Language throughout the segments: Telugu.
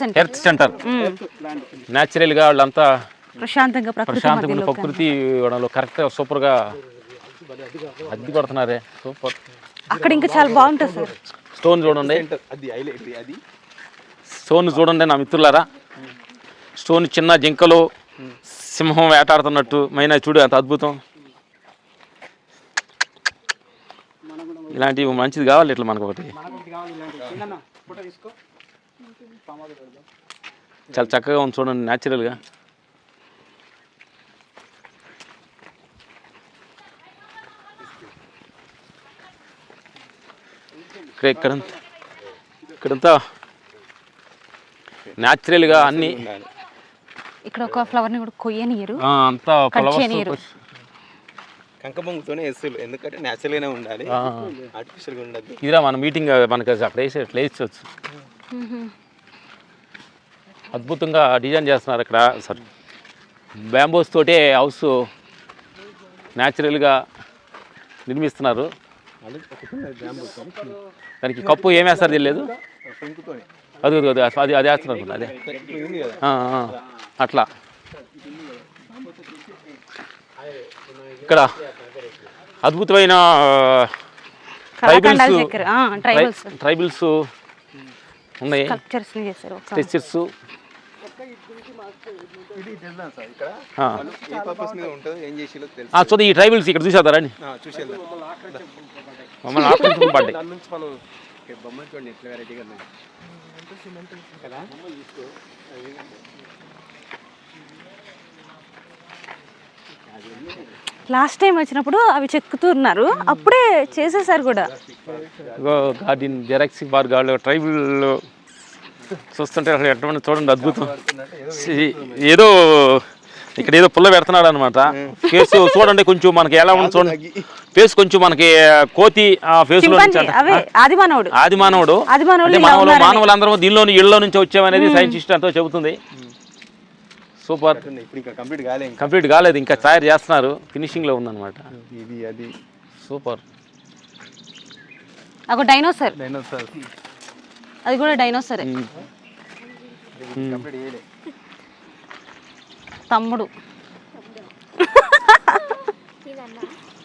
సెంటర్ హెల్త్ సెంటర్ న్యాచురల్గా వాళ్ళంతా ప్రశాంతంగా ప్రకృతి ప్రశాంతమైన మధ్యలో ప్రకృతి వాళ్ళలో కరెక్ట్గా సూపర్గా అద్దె కొడుతున్నారే. సూపర్ అక్కడ ఇంకా చాలా బాగుంటుంది సార్. స్టోన్ చూడండి. అది హైలైట్ అది. స్టోన్ చూడండి నా మిత్రులారా. స్టోన్ చిన్న జింకలు సింహం వేటాడుతున్నట్టు మైనా చూడు అంత అద్భుతం. ఇలాంటివి మంచిది కావాలి ఇట్లా మనకు ఒకటి చాలా చక్కగా ఉంది చూడండి న్యాచురల్గా ఇక్కడ ఇక్కడంతా ఇక్కడంతా న్యాచురల్గా అన్ని. ఇక్కడ ఒక ఫ్లవర్ని కూడా కొయ్యనియరు. అంతా. ఫ్లవర్స్ కంకబొంగుతోనే ఎస్సులు ఎందుకంటే న్యాచురల్ గానే ఉండాలి. ఆర్టిఫిషియల్గా ఉండదు ఇదిరా మన మీటింగ్ మనకి అక్కడ వేసే ఇట్లా వేసుకోవచ్చు అద్భుతంగా డిజైన్ చేస్తున్నారు ఇక్కడ. సార్ బ్యాంబోస్ తోటే హౌస్ న్యాచురల్గా నిర్మిస్తున్నారు. దానికి కప్పు ఏం వేస్తారు తెలియదు అది అది అది అది అది వేస్తున్నారు అదే. అట్లా. ఇక్కడ అద్భుతమైన ట్రైబల్స్ ట్రైబల్స్ ఉన్నాయి. కల్చర్స్ చేశారు. ఒక స్ట్రెచర్స్ ఇది తెలుసా సార్. ఇక్కడ ఆ. వాళ్ళు ఏ పర్పస్ మీద ఉంటుందో ఏం చేసేలో తెలుసు. ఆ, చూద్దాం ఈ ట్రైబల్స్ ఇక్కడ చూసేద్దారా అని ఆ, చూసేద్దాం. మమ్మల్ని మనం బొమ్మలు చూడండి ఎట్లా వెరైటీగా ఉన్నాయి. కదా? లాస్ట్ టైం వచ్చినప్పుడు అవి చెక్కుతున్నారు అప్పుడే చేసేసారు కూడా. గార్డెన్ జెరాక్సీ బార్ గార్డు ట్రైబల్ చూస్తుంటే అసలు ఎటువంటి చూడండి అద్భుతం. ఏదో ఇక్కడ ఏదో పుల్ల పెడుతున్నాడు అనమాట ఫేస్ చూడండి కొంచెం మనకి ఎలా ఉంది చూడండి. ఫేస్ కొంచెం మనకి కోతి ఆ ఫేస్లో ఆది మానవుడు ఆది మానవుడు మానవులు. మానవులందరూ దీనిలోని ఇళ్ళలో నుంచి వచ్చామనేది సైంటిస్ట్ అంతా చెబుతుంది. సూపర్. ఇప్పుడు ఇంకా కంప్లీట్ కాలే ఇంకా. కంప్లీట్ కాలేదు ఇంకా తయారు చేస్తున్నారు. ఫినిషింగ్లో ఉందన్నమాట. ఇది అది. సూపర్. ఒక డైనోసర్. డైనోసార్. అది కూడా డైనోసరే. తమ్ముడు.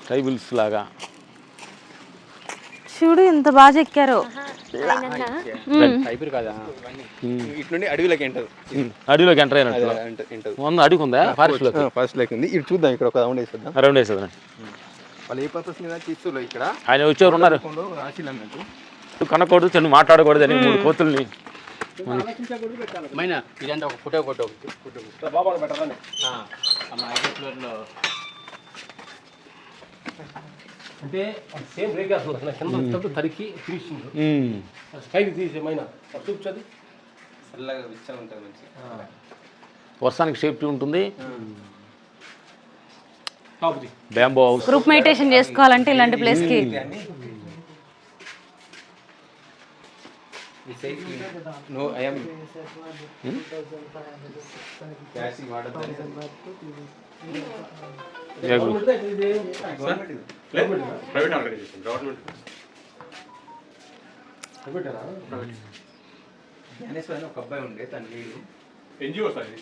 ట్రైబుల్స్ లాగా. చూడు ఎంత బాగా చెక్కారో. ఇట్లుండి అడవిలోకి ఉమ్, అడవిలోకి ఎంటర్ అయినట్టు. వంద ఉందా ఫారెస్ట్లో ఫస్ట్ లెక్క ఉంది. ఇది చూద్దాం ఇక్కడ ఒక రౌండ్ వేసేద్దాం. రౌండ్ వేసేది వాళ్ళు ఏ పర్పస్ మీద తీస్తున్నారు ఇక్కడ? ఆయన వచ్చేవారు ఉన్నారు. కనకూడదు చెన్ను మాట్లాడకూడదు అని మూడు కోతుల్ని. మైనా ఒక ఫోటో కొట్టు అంటే సేమ్ బ్రేక్ వేస్తుంది. కింద తరికి ఫినిషింగ్ ఉమ్, పైకి తీసే మైనా. చూపించదు? చల్లగా ఉంటుంది మంచి వర్షానికి సేఫ్టీ ఉంటుంది. కాపుది బ్యాంబో హౌస్ గ్రూప్ మెడిటేషన్ చేసుకోవాలంటే ఇలాంటి ప్లేస్కి. No I'm private organization government. Gnaneshwar అని ఒక అబ్బాయి ఉండే తన లీడు. ఎన్జిఓ సార్ ఇది?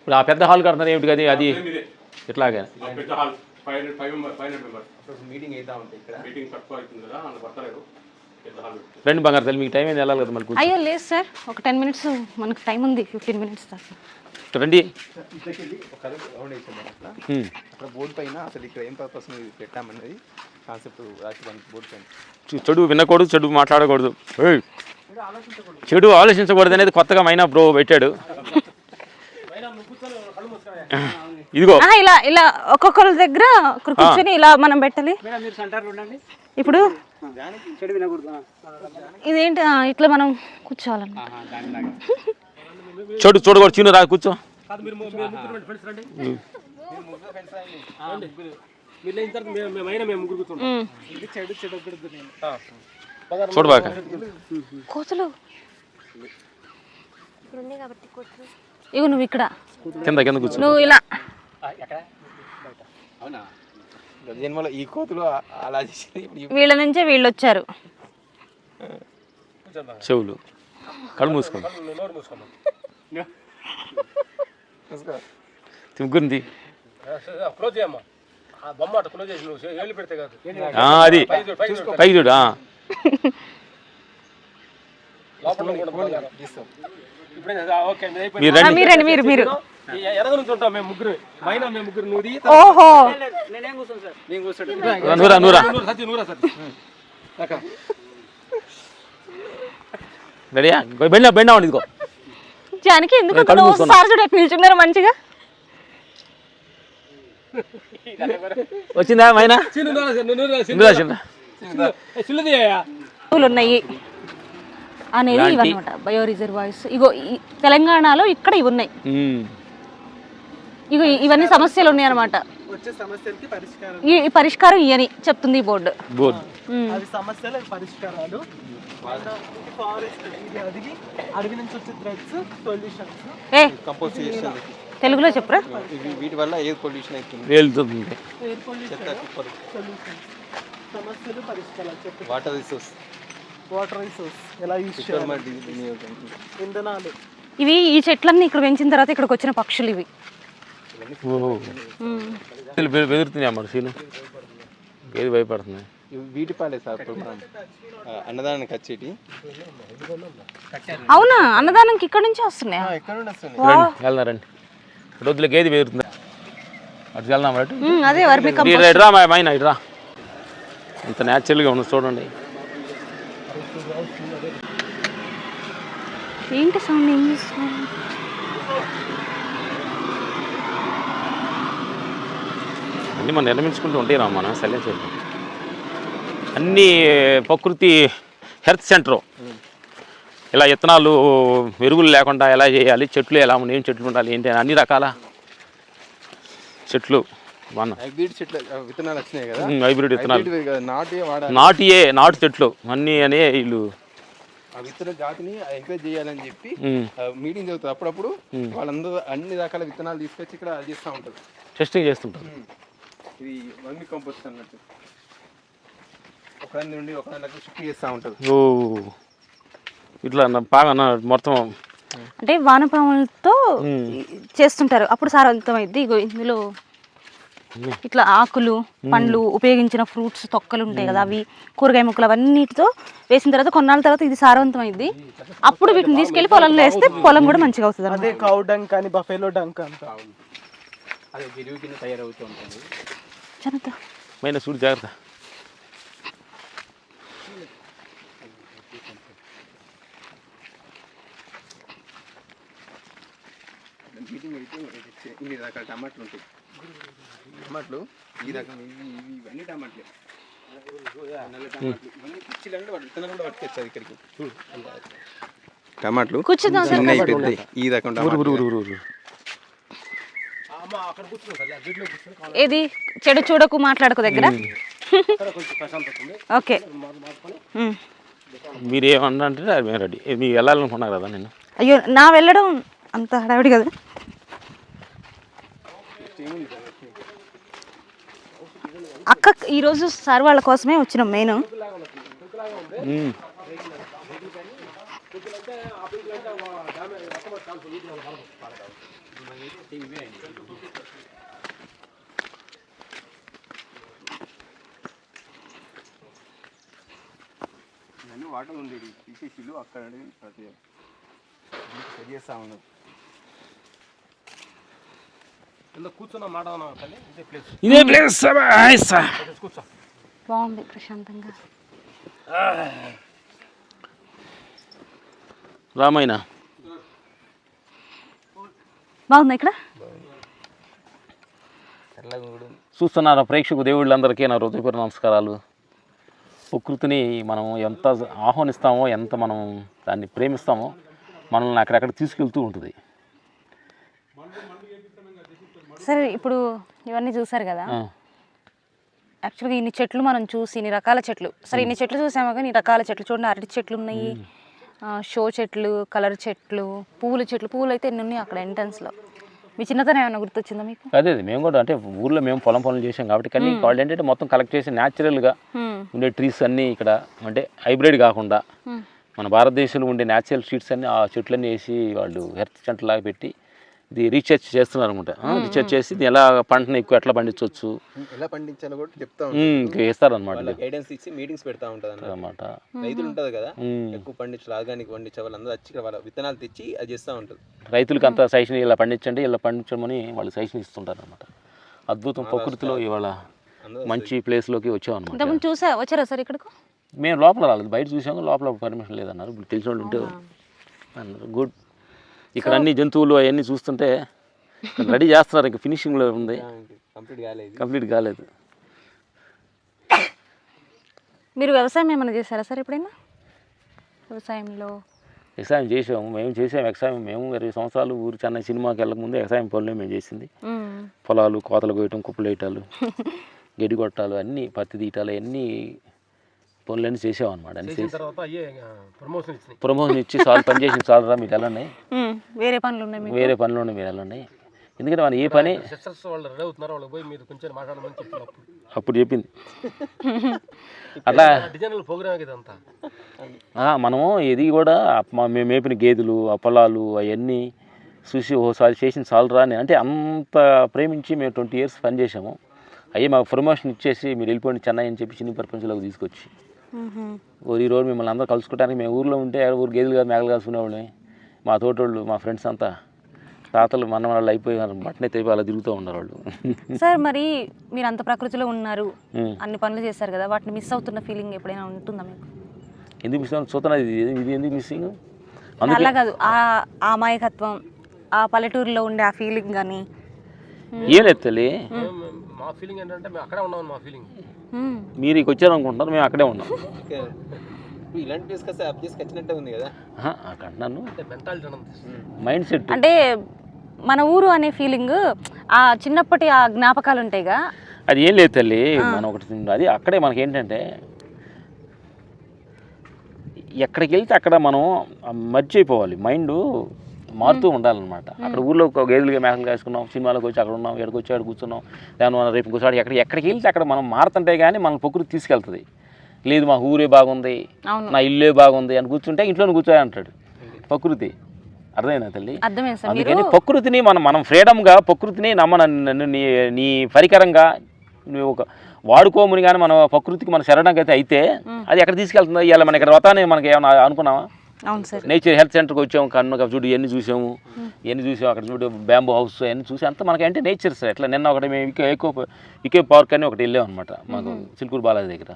ఇప్పుడు ఆ పెద్ద హాల్ కడుతున్నారు ఏమిటి కదా అది ఇట్లాగే. పెద్ద hall five hundred five member five hundred members. అప్పుడు మీటింగ్ అవుతా ఉంటాయి ఇక్కడ. మీటింగ్ తక్కువ అవుతుంది కదా అందులో పడతలేదు. రెండు బంగారు తల్లి మీకు టైం ఏంది వెళ్ళాలి కదా మళ్ళీ కూర్చో. అయ్యో లేదు సార్. ఒక టెన్ మినిట్స్ మనకు టైం ఉంది ఫిఫ్టీన్ మినిట్స్ దాకా. రండి. బోర్డు పైన అసలు ఇక్కడ ఏం పర్పస్ పెట్టామన్నది కాన్సెప్ట్ బోర్డు పైన. చెడు వినకూడదు చెడు మాట్లాడకూడదు. ఏయ్. చెడు ఆలోచించకూడదు. అనేది కొత్తగా మైనా బ్రో పెట్టాడు. ఇదిగో. ఆ, ఇలా ఇలా ఒక్కొక్కరి దగ్గర కూర్చొని ఇలా మనం పెట్టాలి. ఇప్పుడు? ఇదేంటి? ఇట్లా మనం కూర్చోవాలన్నమాట. చెడు చూడకూడదు చీను రా కూర్చో. ఉమ్. చూడబాక కోతులు. ఇగో నువ్వు ఇక్కడ. కింద కింద కూర్చో. నువ్వు ఇలా. అవునా? జన్మలో ఈ కోతులు అలా ఇప్పుడు వీళ్ళ నుంచే వీళ్ళు వచ్చారు. చెవులు. కళ్ళు మూసుకోండి. క్లోజ్ చేయమ్మా. బొమ్మ అటు క్లోజ్ చేసి నువ్వు ఏళ్ళు పెడితే కాదు. ఆ, అది. పైకి చూడు. లోపల. మీరు మీరండి మీరు మీరు. మేము ముగ్గురు. నూరా నూరు సత్యం నూరా సత్యం. రెడీయా? బెండ బెండ ఉండి ఇదిగో. జానికి ఎందుకు. సార్ చూడ నిల్చున్నారు మంచిగా. వచ్చిందా మైనా? చిన్న నూరా చిన్న నూరా చిన్న. ఇందులో చిన్న. చిన్నది అయ్యా. పూలు ఉన్నాయి అనేది ఇవన్నమాట బయో రిజర్వాయర్స్ ఇగో ఈ తెలంగాణలో ఇక్కడ ఇవి ఉన్నాయి. ఉమ్. ఇగో ఇ- ఇవన్నీ సమస్యలు ఉన్నాయి అనమాట వచ్చే సమస్యలకి పరిష్కారం. ఈ పరిష్కారం ఇయని చెప్తుంది ఈ బోర్డు. బోర్డు. ఉమ్. అవి సమస్యల పరిష్కారాలు. ఫారెస్ట్ ఇది అడిగి అడవి నుంచి వచ్చే థ్రెడ్స్ సొల్యూషన్స్ ఏ? కంపోస్ట్ చేసేది తెలుగులో చెప్పురా? ఇవి- వీటి వల్ల ఎయిర్ పొల్యూషన్ అవుతుంది. వెళ్తుంది ఎయిర్ పొల్యూషన్ చెత్త కుప్పలు సొల్యూషన్స్ సమస్యలు పరిష్కారాలు చెప్పి. వాటర్ రిసోర్స్ వాటర్ రిసోర్స్ ఎలా యూజ్ చేయాలి? ఇంధనాలు. ఇవి ఈ చెట్లన్నీ ఇక్కడ పెంచిన తర్వాత ఇక్కడికి వచ్చిన పక్షులు ఇవి. బెదురుతున్నాయి అమ్మ సీను. ఏది భయపడుతుంది? ఇవి వీటి పాలే సార్ అన్నదానానికి వచ్చేటి అవునా? అన్నదానంకి ఇక్కడ నుంచి వస్తున్నాయా? నుండి వస్తుంది రండి వెళ్దాం రండి. ఇటు వద్దులే గేది బెదురుతుంది అటు వెళ్దాం అటు. అదే రా, మా మైనా ఇటు రా. ఇంత న్యాచురల్గా ఉంది చూడండి. ఏంటి సౌండ్ ఏం చేస్తున్నావు? అన్నీ మనం నిర్మించుకుంటూ ఉంటాయి రా మనం సైలెన్స్ చేద్దాం అన్నీ ప్రకృతి హెల్త్ సెంటర్. ఇలా విత్తనాలు ఎరువులు లేకుండా ఎలా చేయాలి చెట్లు ఎలా ఏం చెట్లు ఉండాలి ఏంటి అని అన్ని రకాల చెట్లు హైబ్రిడ్ విత్తనాలు నాటియే నాటు చెట్లు అన్నీ అనే వీళ్ళు ఆ విత్తన జాతిని ఎంకరేజ్ చేయాలని చెప్పి ఉమ్, మీటింగ్ జరుగుతుంది. అప్పుడప్పుడు వాళ్ళందరూ అన్ని రకాల విత్తనాలు తీసుకొచ్చి ఇక్కడ చేస్తూ ఉంటారు. టెస్టింగ్ చేస్తుంటారు. ఇది వర్మి కంపోస్ట్ అన్నట్టు. ఒకదాని నుండి ఒకదానికి షిఫ్ట్ చేస్తూ ఉంటారు ఓ ఇట్లా బాగా మొత్తం. అంటే వానపాములతో చేస్తుంటారు. అప్పుడు సారవంతమైంది ఇగో ఇందులో ఇట్లా ఆకులు పండ్లు ఉపయోగించిన ఫ్రూట్స్ తొక్కలు ఉంటాయి కదా అవి కూరగాయ ముక్కలు అవన్నిటితో వేసిన తర్వాత కొన్నాళ్ళ తర్వాత ఇది సారవంతమైంది అప్పుడు వీటిని తీసుకెళ్ళి పొలంలో వేస్తే పొలం కూడా మంచిగా అవుతుంది. అదే కౌ డంక్ అని బఫెలో డంక్ అదే కింద తయారవుతూ ఉంటుంది. జనత మైన చూడు జాగ్రత్త. మీటింగ్ అయితే ఇన్ని రకాల టమాటాలు ఉంటాయి. టమాటాలు ఈ రకం ఇవి ఇవి ఇవన్నీ టమాటలే. టమాటాలు ఇవన్నీ కుర్చీలు ఏది? చెడు చూడకు మాట్లాడకు దగ్గర? ఇక్కడ కొంచెం ప్రశాంతత ఉంది. ఓకే. మీరు ఏమన్నా మేము. రెడీ. మీరు వెళ్ళాలనుకున్నారు కదా నేను అయ్యో నా వెళ్ళడం అంత హడావిడి కదా. అక్క ఈరోజు సార్ వాళ్ళ కోసమే వచ్చినాం మెయిన్. ఇవన్నీ వాటర్ ఉండేది తీసేసిల్లు అక్కడ ప్రతి సరి చేస్తా ఉన్నారు ఇదే ప్లేస్ ఇదే ప్లేస్ కూర్చో. బాగుంది ప్రశాంతంగా. రామాయణ. బాగుందా ఇక్కడ? చూస్తున్నారు ప్రేక్షకు దేవుళ్ళందరికీ నా హృదయపూర్వ నమస్కారాలు. ప్రకృతిని మనం ఎంత ఆహ్వానిస్తామో ఎంత మనం దాన్ని ప్రేమిస్తామో మనల్ని అక్కడక్కడ తీసుకెళ్తూ ఉంటుంది. సరే ఇప్పుడు ఇవన్నీ చూసారు కదా. యాక్చువల్గా ఇన్ని చెట్లు మనం చూసి ఇన్ని రకాల చెట్లు. సరే ఇన్ని చెట్లు చూసాము? కానీ రకాల చెట్లు చూడండి అరటి చెట్లు ఉన్నాయి. షో చెట్లు కలర్ చెట్లు పువ్వుల చెట్లు పువ్వులు అయితే ఎన్ని ఉన్నాయి అక్కడ ఎంట్రన్స్లో మీ చిన్నతనం ఏమైనా గుర్తొచ్చిందా మీకు అదే అదే మేము కూడా అంటే ఊర్లో మేము పొలం పనులు చేసాం కాబట్టి కానీ వాళ్ళు ఏంటంటే మొత్తం కలెక్ట్ చేసి న్యాచురల్గా. ఉండే ట్రీస్ అన్నీ ఇక్కడ అంటే హైబ్రిడ్ కాకుండా. మన భారతదేశంలో ఉండే న్యాచురల్ సీడ్స్ అన్ని ఆ చెట్లన్నీ వేసి వాళ్ళు హెల్త్ సెంటర్ లాగా పెట్టి ఇది రీసెర్చ్ చేస్తున్నారు అనమాట రీసెర్చ్ చేసి ఇది ఎలా పంటను ఎక్కువ ఎట్లా పండించవచ్చు ఎలా పండించాలో కూడా చెప్తా వేస్తారనమాట వాళ్ళ గైడెన్స్ ఇచ్చి మీటింగ్స్ పెడతా ఉంటుంది అన్నమాట. అనమాట రైతులు ఉంటుంది కదా ఎక్కువ పండించాలి ఆర్గానిక్ పండించే వాళ్ళందరూ వచ్చి వాళ్ళ విత్తనాలు తెచ్చి అది చేస్తూ ఉంటుంది రైతులకు అంత సజెషన్ ఇలా పండించండి ఇలా పండించమని వాళ్ళు సజెషన్ ఇస్తుంటారు అనమాట అద్భుతం ప్రకృతిలో ఇవాళ మంచి ప్లేస్లోకి వచ్చామన్నమాట. ఇంతకుముందు చూసా వచ్చారా సార్ ఇక్కడికి? మేము లోపల రాలేదు బయట చూసాము లోపల పర్మిషన్ లేదన్నారు. ఇప్పుడు తెలిసిన వాళ్ళు ఉంటే అన్నారు. గుడ్. ఇక్కడ అన్ని జంతువులు అవన్నీ చూస్తుంటే రెడీ చేస్తున్నారు ఇంకా ఫినిషింగ్లో ఉంది. కంప్లీట్ కాలేదు. కంప్లీట్ కాలేదు. మీరు వ్యవసాయం ఏమైనా చేశారా సార్ ఎప్పుడైనా? వ్యవసాయంలో? వ్యవసాయం చేసాము మేము చేసాము వ్యవసాయం. మేము ఇరవై సంవత్సరాలు ఊరు చెన్నై సినిమాకి వెళ్ళకముందే వ్యవసాయం పనులే మేము చేసింది. పొలాలు కోతలు కోయటం కుప్పలు వేయటాలు గడ్డి కొట్టాలు అన్నీ పత్తి తీయటాలు అన్నీ పనులన్నీ చేసాం అనమాట అన్ని చేసి తర్వాత అయ్యే ప్రమోషన్ ఇచ్చి చాలు పని చేసి చాలు రా మీరు వెళ్ళండి మ్మ్. వేరే పనులు ఉన్నాయి మీకు? వేరే పనిలో మీరు వెళ్ళండి ఎందుకంటే మన ఏ పని? అప్పుడు అప్పుడు చెప్పింది. అట్లా డిజైనల్ ప్రోగ్రామ్ ఇదంతా ఆ, మనము ఇది కూడా మా మేము మేపిన గేదెలు ఆ పొలాలు అవన్నీ చూసి ఓసారి చేసిన చాలురా అని అంటే అంత ప్రేమించి మేము ట్వంటీ ఇయర్స్ పని చేసాము అయ్యి మాకు ప్రమోషన్ ఇచ్చేసి మీరు వెళ్ళిపోండి చెన్నై అని చెప్పి చిన్న ప్రపంచంలోకి తీసుకొచ్చి. ఈ రోజు మిమ్మల్ని అందరూ కలుసుకోవడానికి మేము ఊర్లో ఉంటే ఊరు గేదెలు కాదు మేకలు కాసుకునేవాళ్ళని మా తోటోళ్ళు మా ఫ్రెండ్స్ అంతా తాతలు మన వాళ్ళు అయిపోయారు. బట్టనే తెప్పి అలా తిరుగుతూ ఉన్నారు వాళ్ళు. సార్ మరి మీరు అంత ప్రకృతిలో ఉన్నారు. అన్ని పనులు చేశారు కదా వాటిని మిస్ అవుతున్న ఫీలింగ్ ఎప్పుడైనా ఉంటుందా మీకు? ఎందుకు మిస్ చూస్తున్నా ఇది ఇది ఎందుకు మిస్సింగ్ అలా కాదు ఆ ఆ అమాయకత్వం ఆ పల్లెటూరులో ఉండే ఆ ఫీలింగ్ కానీ ఏం లేదు తల్లి. మా ఫీలింగ్ ఏంటంటే మేము అక్కడే ఉన్నాం మా ఫీలింగ్ మీరు ఇక వచ్చారు అనుకుంటున్నారు మేము అక్కడే ఉన్నాం. ఇలాంటి ప్లేస్ కాస్త అప్ ఉంది కదా? మైండ్ సెట్ అంటే మన ఊరు అనే ఫీలింగ్ ఆ చిన్నప్పటి ఆ జ్ఞాపకాలు ఉంటాయిగా? అది ఏం లేదు తల్లి మనం ఒకటి అది అక్కడే మనకి ఏంటంటే ఎక్కడికి వెళ్తే అక్కడ మనం మర్చిపోవాలి. మైండ్ మారుతూ ఉండాలన్నమాట. అక్కడ ఊర్లో ఒక గేదెలుగా మేకలు కాసుకున్నాం సినిమాలోకి వచ్చి అక్కడ ఉన్నాం ఎక్కడికి వచ్చి అక్కడ కూర్చున్నాం దాని మనం రేపు ఇంకోసారి ఎక్కడ ఎక్కడికి వెళ్తే అక్కడ మనం మారుతుంటే కానీ మన ప్రకృతి తీసుకెళ్తుంది. లేదు మా ఊరే బాగుంది నా ఇల్లే బాగుంది అని కూర్చుంటే ఇంట్లోనే కూర్చోయి అంటాడు. ప్రకృతి. అర్థమైందా తల్లి? అందుకని ప్రకృతిని మనం మనం ఫ్రీడమ్గా ప్రకృతిని నమ్మ నన్ను నీ నీ పరికరంగా నువ్వు ఒక వాడుకోముని కానీ మన ప్రకృతికి మన శరణంగా అయితే అయితే అది ఎక్కడ తీసుకెళ్తుందో? ఇవాళ మన ఇక్కడ వతానే మనకి ఏమైనా సార్ నేచర్ హెల్త్ సెంటర్కి వచ్చాము కన్ను చూడు ఇవన్నీ చూసాము. ఇవన్నీ చూసాము అక్కడ చూడు బ్యాంబూ హౌస్ అన్నీ చూసి అంతా మనకి అంటే నేచర్ సార్. ఎట్లా నిన్న ఒకటి మేము ఇకే ఎకో ఇకే పార్క్ అని ఒకటి వెళ్ళాం అనమాట మాకు చిలుకూరు బాలాజీ దగ్గర.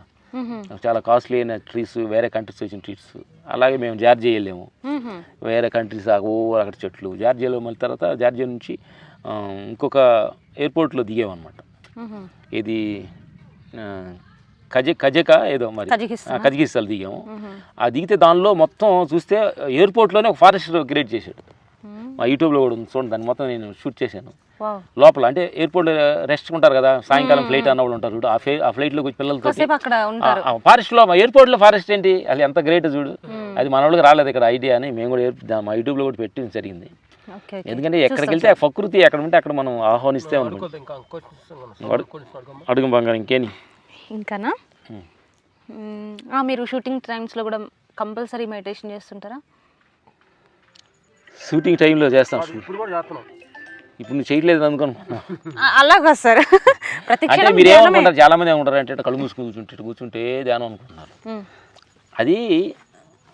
చాలా కాస్ట్లీ అయిన ట్రీస్ వేరే కంట్రీస్ వచ్చిన ట్రీస్. అలాగే మేము జార్జియా వెళ్ళాము. వేరే కంట్రీస్ ఓ అక్కడ చెట్లు. జార్జియాలో మళ్ళీ తర్వాత జార్జియా నుంచి ఇంకొక ఎయిర్పోర్ట్లో దిగామన్నమాట. ఇది కజ కజక ఏదో మరి. కజకిస్తాన్? దిగాము. ఆ దిగితే దానిలో మొత్తం చూస్తే ఎయిర్పోర్ట్లోనే ఒక ఫారెస్ట్ క్రియేట్ చేశాడు. మా యూట్యూబ్లో కూడా ఉంది చూడండి దాన్ని మొత్తం నేను షూట్ చేశాను. లోపల అంటే ఎయిర్పోర్ట్ రెస్ట్ ఉంటారు కదా సాయంకాలం ఫ్లైట్ అన్న వాళ్ళు ఉంటారు చూడు ఆ ఫ్లై ఆ ఫ్లైట్లోకి వచ్చి పిల్లలతో ఫారెస్ట్లో ఎయిర్పోర్ట్లో ఫారెస్ట్ ఏంటి? అది ఎంత గ్రేట్ చూడు. అది మన వాళ్ళకి రాలేదు ఇక్కడ ఐడియా అని మేము కూడా మా యూట్యూబ్లో కూడా పెట్టి జరిగింది. Okay okay. ఎందుకంటే ఎక్కడికి వెళ్తే ఆ ప్రకృతి ఎక్కడ ఉంటే అక్కడ మనం ఆహ్వానిస్తే అడగమ్మా అడుగు బంగారం ఇంకేని. ఇంకానా? మీరు షూటింగ్ టైమ్స్లో కూడా కంపల్సరీ మెడిటేషన్ చేస్తుంటారా? షూటింగ్ టైంలో చేస్తాం. ఇప్పుడు కూడా చేస్తున్నాం. ఇప్పుడు నువ్వు చేయట్లేదు అనుకోను ఆ, అలా కాదు సార్. ప్రతి అంటే క్షణం మీరు. ఏమనుకుంటారు చాలా మంది ఏమనుకుంటారు అంటే కళ్ళు మూసుకుని కూర్చుంటే కూర్చుంటే ధ్యానం అనుకుంటున్నారు. అది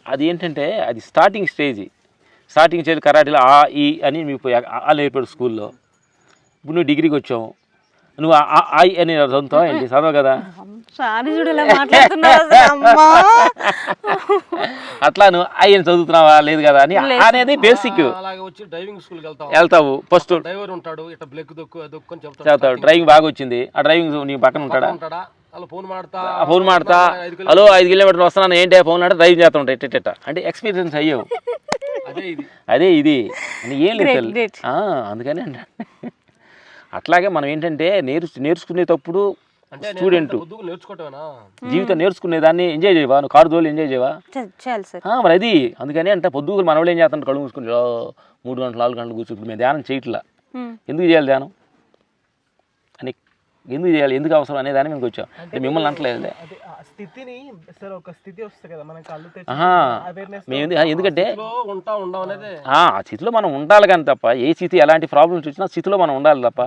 అది ఏంటంటే అది స్టార్టింగ్ స్టేజ్ స్టార్టింగ్ స్టేజ్ కరాటీలో ఆ ఈ అని మీకు ఆ నేర్పాడు స్కూల్లో ఇప్పుడు నువ్వు డిగ్రీకి వచ్చావు. నువ్వు ఆ- ఐ అని చదువుతావు ఏంటి? చదవ కదా. అట్లా నువ్వు అని చదువుతున్నావా? లేదు కదా? అని అనేది బేసిక్ అలాగే వచ్చి డ్రైవింగ్ స్కూల్కి వెళ్తాం వెళ్తావు. ఫస్ట్ డ్రైవర్ ఉంటాడు ఇట్లా బ్లెక్ దొక్కు దొక్కు అని చెప్తాడు. డ్రైవింగ్ బాగా వచ్చింది. ఆ డ్రైవింగ్ నీ పక్కన ఉంటాడా? ఫోన్ మాడతా. ఫోన్ మాడతా. హలో ఐదు కిలోమీటర్లు వస్తున్నాను. ఏంటి ఫోన్ ఆడ? డ్రైవ్ చేస్తా ఉంటాయి ఎట్ట అంటే ఎక్స్పీరియన్స్ అయ్యావు. అదే ఇది. అదే ఇది. అని ఏం లేదు అందుకని అంటే. అట్లాగే మనం ఏంటంటే నేర్చు నేర్చుకునేటప్పుడు స్టూడెంట్ జీవితం నేర్చుకునేదాన్ని ఎంజాయ్ చేయవా? నువ్వు కారు దోలు ఎంజాయ్ చేయవా? చేయాలి సార్. ఆ, మరి అది. అందుకని అంటే పొద్దుగులు మన వాళ్ళు ఏం చేస్తాను కళ్ళు మూసుకుని "ఓ, మూడు గంటలు నాలుగు గంటలు కూర్చుని ఇప్పుడు మేము ధ్యానం చేయట్లా. మ్మ్. ఎందుకు చేయాలి ధ్యానం? అని ఎందుకు చేయాలి? ఎందుకు అవసరం అనే దాని మీదకి వచ్చాం. మిమ్మల్ని అంటలేదులే. అదే ఆ స్థితిని సార్ ఒక స్థితి వస్తుంది కదా మనం కళ్ళు తెచ్చి ఆహా. అవేర్నెస్ మేము ఎందు- ఎందుకంటే ఉంటా ఉండవు అనేది ఆ ఆ స్థితిలో మనం ఉండాలి కానీ తప్ప ఏ స్థితి ఎలాంటి ప్రాబ్లమ్స్ వచ్చినా స్థితిలో మనం ఉండాలి తప్ప.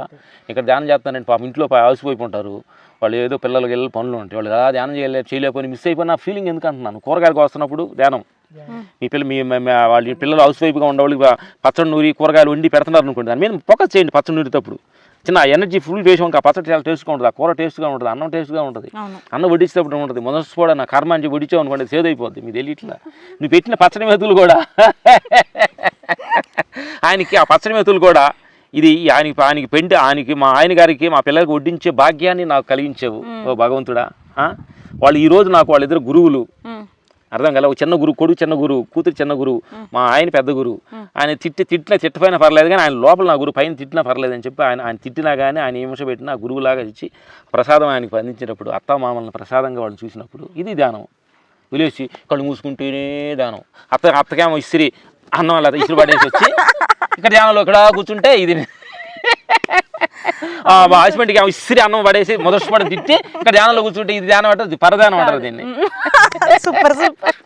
ఇక్కడ ధ్యానం చేస్తానండి పాపం ఇంట్లో ఆసిపోయి ఉంటారు. వాళ్ళు ఏదో పిల్లలకి వెళ్ళి పనులు ఉంటాయి. వాళ్ళు ఎలా ధ్యానం చేయలే చేయలేకపోయి మిస్ అయిపోయిన ఫీలింగ్ ఎందుకు అంటున్నాను కూరగాయలకు వస్తున్నప్పుడు ధ్యానం. మీ పిల్ల మీ మీ- మీ- వాళ్ళ పిల్లలు హౌస్ వైఫ్గా ఉండేవాళ్ళకి బా- పచ్చడి నూరి కూరగాయలు వండి పెడుతున్నారు అనుకోండి. దాని మీద ఫోకస్ చేయండి పచ్చడి నూరేటప్పుడు. చిన్న ఎనర్జీ ఫుల్ వేసి ఆ పచ్చడి చాలా టేస్ట్గా ఉంటుంది. ఆ కూర టేస్ట్గా ఉంటుంది. అన్నం టేస్ట్గా ఉంటుంది. అన్నం వడ్డించేటప్పుడు ఉంటుంది. మొదటి కూడా నా కర్మ అని వడ్డించావు అనుకోండి సేద్ అయిపోద్ది. మీకు తెలియట్లా? నువ్వు పెట్టిన పచ్చడి మెతులు కూడా. ఆయనకి ఆ పచ్చడి మెతులు కూడా ఇది ఆయనకి ఆయనకి పెండి ఆయనకి మా ఆయన గారికి మా పిల్లలకి వడ్డించే భాగ్యాన్ని నాకు కలిగించావు. ఓ భగవంతుడా? వాళ్ళు ఈ రోజు నాకు వాళ్ళిద్దరు గురువులు. అర్థం కదా? ఒక చిన్న గురువు కొడుకు చిన్న గురువు కూతురు చిన్న గురువు మా ఆయన పెద్ద గురువు. ఆయన తిట్టి తిట్టినా తిట్టపోయినా పర్లేదు కానీ ఆయన లోపల నా గురువు పైన తిట్టినా పర్లేదు అని చెప్పి ఆయన ఆయన తిట్టినా కానీ ఆయన విమర్శ పెట్టినా గురువులాగా ఇచ్చి ప్రసాదం ఆయనకి అందించినప్పుడు అత్తమామల్ని ప్రసాదంగా వాళ్ళని చూసినప్పుడు ఇది ధ్యానం విలేసి కళ్ళు మూసుకుంటేనే దానం. అత్త అత్తకేమో ఇసిరి అన్నం అలా ఇసిరి పడేసి వచ్చి ఇక్కడ ధ్యానంలో ఇక్కడ కూర్చుంటే ఇది హస్బెండ్కి ఇసిరి అన్నం పడేసి మొదటి పడి తిట్టి ఇక్కడ ధ్యానంలో కూర్చుంటే ఇది ధ్యానం అంటారు పరధ్యానం అంటారు దీన్ని. Super super.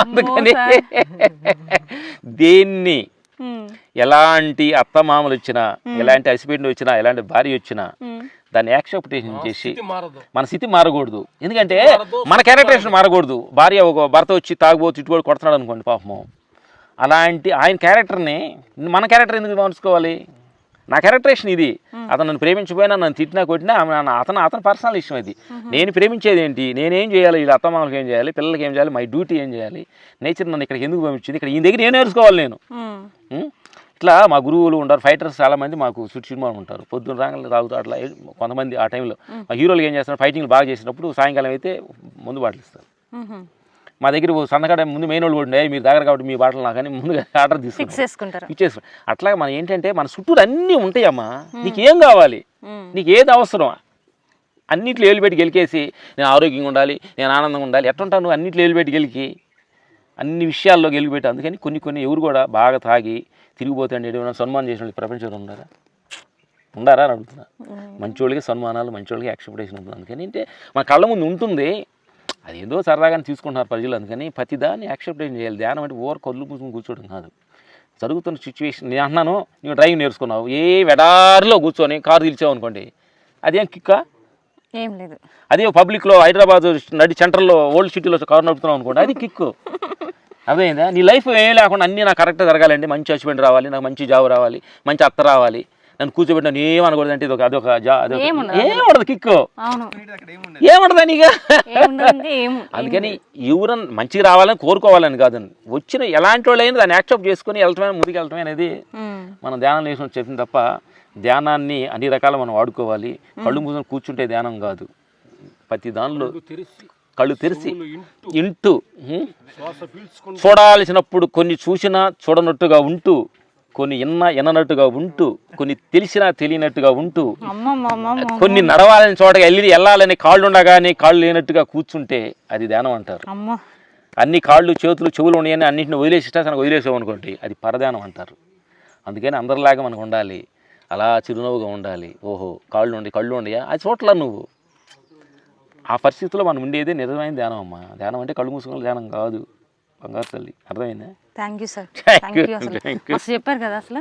అందుకని దేన్ని ఎలాంటి అత్తమామలు వచ్చినా ఎలాంటి హస్బెండ్ వచ్చినా ఎలాంటి భార్య వచ్చినా దాన్ని యాక్సెప్టేషన్ చేసి మన స్థితి మారకూడదు. ఎందుకంటే మన క్యారెక్టరేషన్ మారకూడదు. భార్య ఒక భర్త వచ్చి తాగుబోతు ఇటుబడి కొడుతున్నాడు అనుకోండి పాపము. అలాంటి ఆయన క్యారెక్టర్ని మన క్యారెక్టర్ ఎందుకు మార్చుకోవాలి నా క్యారెక్టరేషన్ ఇది. అతను నన్ను ప్రేమించిపోయినా నన్ను తిట్టినా కొట్టినా అతను అతని పర్సనల్ ఇష్టం అది. నేను ప్రేమించేది ఏంటి? నేనేం చేయాలి? వీళ్ళ అత్తమామలకి ఏం చేయాలి? పిల్లలకి ఏం చేయాలి? మై డ్యూటీ ఏం చేయాలి? నేచర్ నన్ను ఇక్కడికి ఎందుకు పంపించింది? ఇక్కడ ఈ దగ్గర నేను నేర్చుకోవాలి నేను? ఇట్లా మా గురువులు ఉంటారు ఫైటర్స్ చాలా మంది మాకు చుట్టూ సినిమా ఉంటారు. పొద్దున్న రాగానే తాగుతూ అట్లా కొంతమంది ఆ టైంలో. మా హీరోలు ఏం చేస్తారు ఫైటింగ్లు బాగా చేసినప్పుడు సాయంకాలం అయితే ముందు బాటలు ఇస్తారు మా దగ్గర ఓ సన్నకాడ ముందు మెయిన్ వాళ్ళు కూడా మీరు దగ్గర కాబట్టి మీ బాటలు నాకని ముందుగా ఆర్డర్ తీసుకుంటారు. చేసుకుంటారు. ఇచ్చేసి అట్లాగే మనం ఏంటంటే మన చుట్టూరు అన్నీ ఉంటాయమ్మా. నీకు ఏం కావాలి. నీకు ఏది అవసరం అన్నిట్లో ఏలు పెట్టి గెలికేసి నేను ఆరోగ్యంగా ఉండాలి నేను ఆనందంగా ఉండాలి ఎట్టుంటావు నువ్వు? అన్నిట్లో ఏలు పెట్టి గెలికి. అన్ని విషయాల్లో గెలిపెట్టి అందుకని కొన్ని కొన్ని ఎవరు కూడా బాగా తాగి తిరిగిపోతాండి ఏమైనా సన్మానం చేసిన వాళ్ళు ప్రపంచంలో ఉన్నారా? ఉండారా అని అడుగుతున్నా. మంచోళ్ళకి సన్మానాలు మంచోళ్ళకి యాక్సెప్టేషన్ ఉంటుంది. అందుకని అంటే మన కళ్ళ ముందు ఉంటుంది. అది ఏదో సరదాగానే తీసుకుంటున్నారు ప్రజలు అందుకని ప్రతిదాన్ని యాక్సెప్టేషన్ చేయాలి? ధ్యానం అంటే ఓవర్ కళ్ళు మూసుకుని కూర్చోవడం కాదు. జరుగుతున్న సిచ్యువేషన్ నేను అంటున్నాను నువ్వు డ్రైవింగ్ నేర్చుకున్నావు ఏ వెడారిలో కూర్చొని కారు తీల్చావు అనుకోండి అదేం కిక్కా? ఏం లేదు. అదే పబ్లిక్లో హైదరాబాద్ నడి సెంటర్లో ఓల్డ్ సిటీలో కారు నడుపుతున్నావు అనుకోండి అది కిక్కు అర్థమైందా? నీ లైఫ్ ఏం లేకుండా అన్నీ నాకు కరెక్ట్గా జరగాలండి మంచి హస్బెండ్ రావాలి నాకు మంచి జాబ్ రావాలి మంచి అత్త రావాలి. నన్ను కూర్చోబెట్టి నన్ను ఏమనకూడదు అంటే ఇది ఒక అదొక జా అదొక ఏముండదు. ఏముండదు కిక్కు. అవును. అక్కడ ఏముండదు. నీకు? అందుకని ఎవరన్నా మంచిగా రావాలని కోరుకోవాలని కాదు. వచ్చిన ఎలాంటి వాళ్ళైనా దాన్ని యాక్సెప్ట్ చేసుకుని వెళ్ళటమే ముందుకు వెళ్ళటమే అనేది. మనం ధ్యానం చేసిన చెప్పింది తప్ప ధ్యానాన్ని అన్ని రకాల మనం వాడుకోవాలి. కళ్ళు మూసుకొని కూర్చుంటే ధ్యానం కాదు. ప్రతి దానిలో కళ్ళు తెరిచి ఇంటూ చూడాల్సినప్పుడు కొన్ని చూసినా చూడనట్టుగా ఉంటూ కొన్ని ఇన్న ఎన్ననట్టుగా ఉంటూ కొన్ని తెలిసినా తెలియనట్టుగా ఉంటూ. కొన్ని నడవాలని చోటకి వెళ్ళి వెళ్ళాలని కాళ్ళు ఉండగానే కాళ్ళు లేనట్టుగా కూర్చుంటే అది ధ్యానం అంటారు. అన్ని కాళ్ళు చేతులు చెవులు ఉన్నాయని అన్నింటిని వదిలేసి ఇష్టాసనకు వదిలేసావు అనుకోండి అది పరధ్యానం అంటారు. అందుకని అందరిలాగా మనకు ఉండాలి. అలా చిరునవ్వుగా ఉండాలి. ఓహో కాళ్ళు ఉండి కళ్ళు ఉండయా అది చోట్ల నువ్వు. ఆ పరిస్థితిలో మనం ఉండేదే నిజమైన ధ్యానం అమ్మా. ధ్యానం అంటే కళ్ళు మూసుకున్న ధ్యానం కాదు. బంగారు తల్లి. అర్థమైందా? Thank you sir thank you అసలు. మస్తు చెప్పారు కదా అసలు.